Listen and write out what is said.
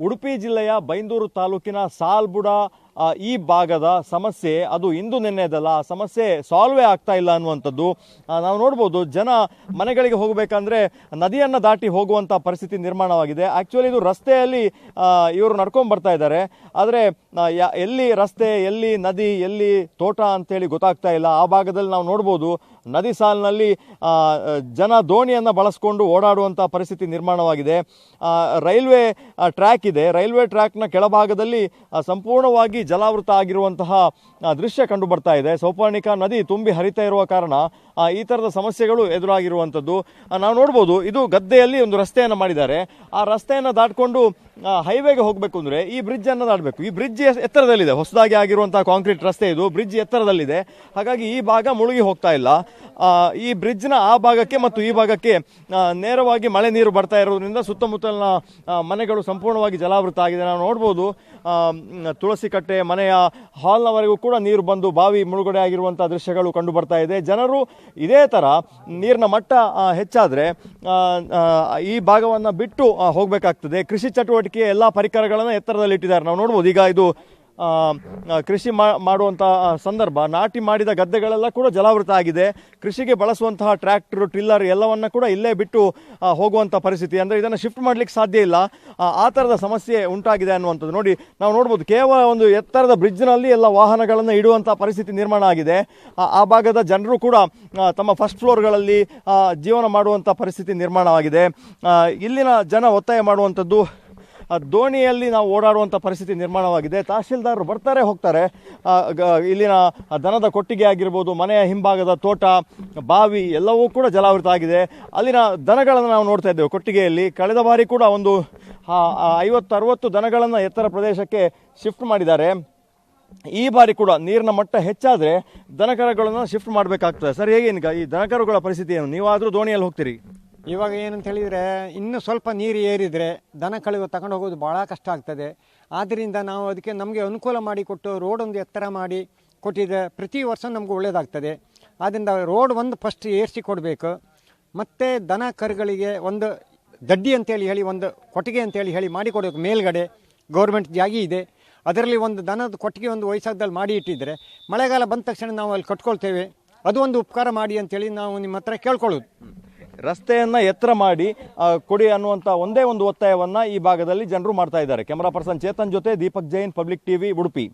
ಉಡುಪಿ ಜಿಲ್ಲೆಯ ಬೈಂದೂರು ತಾಲೂಕಿನ ಸಾಲ್ಬುಡ ಈ ಭಾಗದ ಸಮಸ್ಯೆ ಅದು ಇಂದು ನಿನ್ನೆದಲ್ಲ ಆ ಸಮಸ್ಯೆ ಸಾಲ್ವೇ ಆಗ್ತಾ ಇಲ್ಲ ಅನ್ನುವಂಥದ್ದು ನಾವು ನೋಡ್ಬೋದು ಜನ ಮನೆಗಳಿಗೆ ಹೋಗಬೇಕಂದ್ರೆ ನದಿಯನ್ನು ದಾಟಿ ಹೋಗುವಂಥ ಪರಿಸ್ಥಿತಿ ನಿರ್ಮಾಣವಾಗಿದೆ. ಆ್ಯಕ್ಚುಲಿ ಇದು ರಸ್ತೆಯಲ್ಲಿ ಇವರು ನಡ್ಕೊಂಡು ಬರ್ತಾ ಇದ್ದಾರೆ. ಆದರೆ ಎಲ್ಲಿ ರಸ್ತೆ ಎಲ್ಲಿ ನದಿ ಎಲ್ಲಿ ತೋಟ ಅಂತೇಳಿ ಗೊತ್ತಾಗ್ತಾ ಇಲ್ಲ. ಆ ಭಾಗದಲ್ಲಿ ನಾವು ನೋಡ್ಬೋದು ನದಿ ಸಾಲಿನಲ್ಲಿ ಜನ ದೋಣಿಯನ್ನು ಬಳಸ್ಕೊಂಡು ಓಡಾಡುವಂಥ ಪರಿಸ್ಥಿತಿ ನಿರ್ಮಾಣವಾಗಿದೆ. ರೈಲ್ವೆ ಟ್ರ್ಯಾಕ್ ಇದೆ. ರೈಲ್ವೆ ಟ್ರ್ಯಾಕ್ನ ಕೆಳಭಾಗದಲ್ಲಿ ಆ, ಜಲಾವೃತ ಆಗಿರುವಂತಹ ದೃಶ್ಯ ಕಂಡು ಬರ್ತಾ ಇದೆ. ಸೌಪರ್ಣಿಕಾ ನದಿ ತುಂಬಿ ಹರಿತಾ ಇರುವ ಕಾರಣ ಈ ಥರದ ಸಮಸ್ಯೆಗಳು ಎದುರಾಗಿರುವಂಥದ್ದು. ನಾವು ನೋಡ್ಬೋದು, ಇದು ಗದ್ದೆಯಲ್ಲಿ ಒಂದು ರಸ್ತೆಯನ್ನು ಮಾಡಿದ್ದಾರೆ. ಆ ರಸ್ತೆಯನ್ನು ದಾಟ್ಕೊಂಡು ಹೈವೇಗೆ ಹೋಗಬೇಕು ಅಂದರೆ ಈ ಬ್ರಿಡ್ಜ್ ಅನ್ನು ದಾಟಬೇಕು. ಈ ಬ್ರಿಡ್ಜ್ ಎತ್ತರದಲ್ಲಿದೆ. ಹೊಸದಾಗಿ ಆಗಿರುವಂತಹ ಕಾಂಕ್ರೀಟ್ ರಸ್ತೆ ಇದು. ಬ್ರಿಡ್ಜ್ ಎತ್ತರದಲ್ಲಿದೆ. ಹಾಗಾಗಿ ಈ ಭಾಗ ಮುಳುಗಿ ಹೋಗ್ತಾ ಇಲ್ಲ. ಈ ಬ್ರಿಡ್ಜ್ನ ಆ ಭಾಗಕ್ಕೆ ಮತ್ತು ಈ ಭಾಗಕ್ಕೆ ನೇರವಾಗಿ ಮಳೆ ನೀರು ಬರ್ತಾ ಇರೋದ್ರಿಂದ ಸುತ್ತಮುತ್ತಲಿನ ಮನೆಗಳು ಸಂಪೂರ್ಣವಾಗಿ ಜಲಾವೃತ ಆಗಿದೆ. ನಾವು ನೋಡ್ಬೋದು ತುಳಸಿ ಕಟ್ಟೆ ಮನೆಯ ಹಾಲ್ನವರೆಗೂ ಕೂಡ ನೀರು ಬಂದು ಬಾವಿ ಮುಳುಗಡೆ ಆಗಿರುವಂಥ ದೃಶ್ಯಗಳು ಕಂಡು ಬರ್ತಾ ಇದೆ. ಜನರು ಇದೇ ಥರ ನೀರಿನ ಮಟ್ಟ ಹೆಚ್ಚಾದರೆ ಈ ಭಾಗವನ್ನು ಬಿಟ್ಟು ಹೋಗಬೇಕಾಗ್ತದೆ. ಕೃಷಿ ಚಟುವಟಿಕೆ ಎಲ್ಲ ಪರಿಕರಗಳನ್ನು ಎತ್ತರದಲ್ಲಿ ಇಟ್ಟಿದ್ದಾರೆ ನಾವು ನೋಡ್ಬೋದು, ಈಗ ಇದು ಕೃಷಿ ಮಾಡುವಂಥ ಸಂದರ್ಭ ನಾಟಿ ಮಾಡಿದ ಗದ್ದೆಗಳೆಲ್ಲ ಕೂಡ ಜಲಾವೃತ ಆಗಿದೆ. ಕೃಷಿಗೆ ಬಳಸುವಂತಹ ಟ್ರ್ಯಾಕ್ಟರ್ ಟಿಲ್ಲರ್ ಎಲ್ಲವನ್ನ ಕೂಡ ಇಲ್ಲೇ ಬಿಟ್ಟು ಹೋಗುವಂಥ ಪರಿಸ್ಥಿತಿ. ಅಂದರೆ ಇದನ್ನು ಶಿಫ್ಟ್ ಮಾಡ್ಲಿಕ್ಕೆ ಸಾಧ್ಯ ಇಲ್ಲ. ಆ, ತರದ ಸಮಸ್ಯೆ ಉಂಟಾಗಿದೆ ಅನ್ನುವಂಥದ್ದು. ನೋಡಿ ನಾವು ನೋಡ್ಬೋದು ಕೇವಲ ಒಂದು ಎತ್ತರದ ಬ್ರಿಡ್ಜ್ನಲ್ಲಿ ಎಲ್ಲ ವಾಹನಗಳನ್ನು ಇಡುವಂಥ ಪರಿಸ್ಥಿತಿ ನಿರ್ಮಾಣ ಆಗಿದೆ. ಆ, ಭಾಗದ ಜನರು ಕೂಡ ತಮ್ಮ ಫಸ್ಟ್ ಫ್ಲೋರ್ಗಳಲ್ಲಿ ಜೀವನ ಮಾಡುವಂಥ ಪರಿಸ್ಥಿತಿ ನಿರ್ಮಾಣವಾಗಿದೆ. ಇಲ್ಲಿನ ಜನ ಒತ್ತಾಯ ಮಾಡುವಂಥದ್ದು ದೋಣಿಯಲ್ಲಿ ನಾವು ಓಡಾಡುವಂಥ ಪರಿಸ್ಥಿತಿ ನಿರ್ಮಾಣವಾಗಿದೆ. ತಹಶೀಲ್ದಾರರು ಬರ್ತಾರೆ, ಹೋಗ್ತಾರೆ. ಇಲ್ಲಿನ ದನದ ಕೊಟ್ಟಿಗೆ ಆಗಿರ್ಬೋದು, ಮನೆಯ ಹಿಂಭಾಗದ ತೋಟ, ಬಾವಿ ಎಲ್ಲವೂ ಕೂಡ ಜಲಾವೃತ ಆಗಿದೆ. ಅಲ್ಲಿನ ದನಗಳನ್ನು ನಾವು ನೋಡ್ತಾ ಇದ್ದೇವೆ ಕೊಟ್ಟಿಗೆಯಲ್ಲಿ. ಕಳೆದ ಬಾರಿ ಕೂಡ ಒಂದು ಐವತ್ತು ಅರವತ್ತು ದನಗಳನ್ನು ಎತ್ತರ ಪ್ರದೇಶಕ್ಕೆ ಶಿಫ್ಟ್ ಮಾಡಿದ್ದಾರೆ. ಈ ಬಾರಿ ಕೂಡ ನೀರಿನ ಮಟ್ಟ ಹೆಚ್ಚಾದರೆ ದನಕರಗಳನ್ನು ಶಿಫ್ಟ್ ಮಾಡಬೇಕಾಗ್ತದೆ. ಸರ್, ಹೇಗೆ ಈಗ ಈ ದನಕರುಗಳ ಪರಿಸ್ಥಿತಿ ಏನು? ನೀವಾದರೂ ದೋಣಿಯಲ್ಲಿ ಹೋಗ್ತೀರಿ. ಇವಾಗ ಏನಂತ ಹೇಳಿದರೆ ಇನ್ನೂ ಸ್ವಲ್ಪ ನೀರು ಏರಿದರೆ ದನ ಕಳೆವು ತಗೊಂಡು ಹೋಗೋದು ಭಾಳ ಕಷ್ಟ ಆಗ್ತದೆ. ಆದ್ದರಿಂದ ನಾವು ಅದಕ್ಕೆ ನಮಗೆ ಅನುಕೂಲ ಮಾಡಿಕೊಟ್ಟು ರೋಡ್ ಒಂದು ಎತ್ತರ ಮಾಡಿ ಕೊಟ್ಟಿದ್ರೆ ಪ್ರತಿ ವರ್ಷ ನಮಗೂ ಒಳ್ಳೆಯದಾಗ್ತದೆ ಆದ್ದರಿಂದ ರೋಡ್ ಒಂದು ಫಸ್ಟ್ ಏರಿಸಿ ಕೊಡಬೇಕು. ಮತ್ತು ದನ ಕರುಗಳಿಗೆ ಒಂದು ದಡ್ಡಿ ಅಂತೇಳಿ ಹೇಳಿ, ಒಂದು ಕೊಟ್ಟಿಗೆ ಅಂತೇಳಿ ಹೇಳಿ ಮಾಡಿಕೊಡಬೇಕು ಮೇಲ್ಗಡೆ ಗೌರ್ಮೆಂಟ್ ಜಾಗಿ ಇದೆ. ಅದರಲ್ಲಿ ಒಂದು ದನದ ಕೊಟ್ಟಿಗೆ ಒಂದು ವಯಸ್ಸಾದಲ್ಲಿ ಮಾಡಿ ಇಟ್ಟಿದ್ದರೆ ಮಳೆಗಾಲ ಬಂದ ತಕ್ಷಣ ನಾವು ಅಲ್ಲಿ ಕಟ್ಕೊಳ್ತೇವೆ. ಅದು ಒಂದು ಉಪಕಾರ ಮಾಡಿ ಅಂತೇಳಿ ನಾವು ನಿಮ್ಮ ಹತ್ರ ಕೇಳ್ಕೊಳ್ಳೋದು. ರಸ್ತೆಯನ್ನ ಎತ್ತರ ಮಾಡಿ ಕೊಡಿ ಅನ್ನುವಂಥ ಒಂದೇ ಒಂದು ಒತ್ತಾಯವನ್ನ ಈ ಭಾಗದಲ್ಲಿ ಜನರು ಮಾಡ್ತಾ ಇದ್ದಾರೆ. ಕ್ಯಾಮರಾ ಪರ್ಸನ್ ಚೇತನ್ ಜೊತೆ ದೀಪಕ್ ಜೈನ್, ಪಬ್ಲಿಕ್ ಟಿವಿ, ಉಡುಪಿ.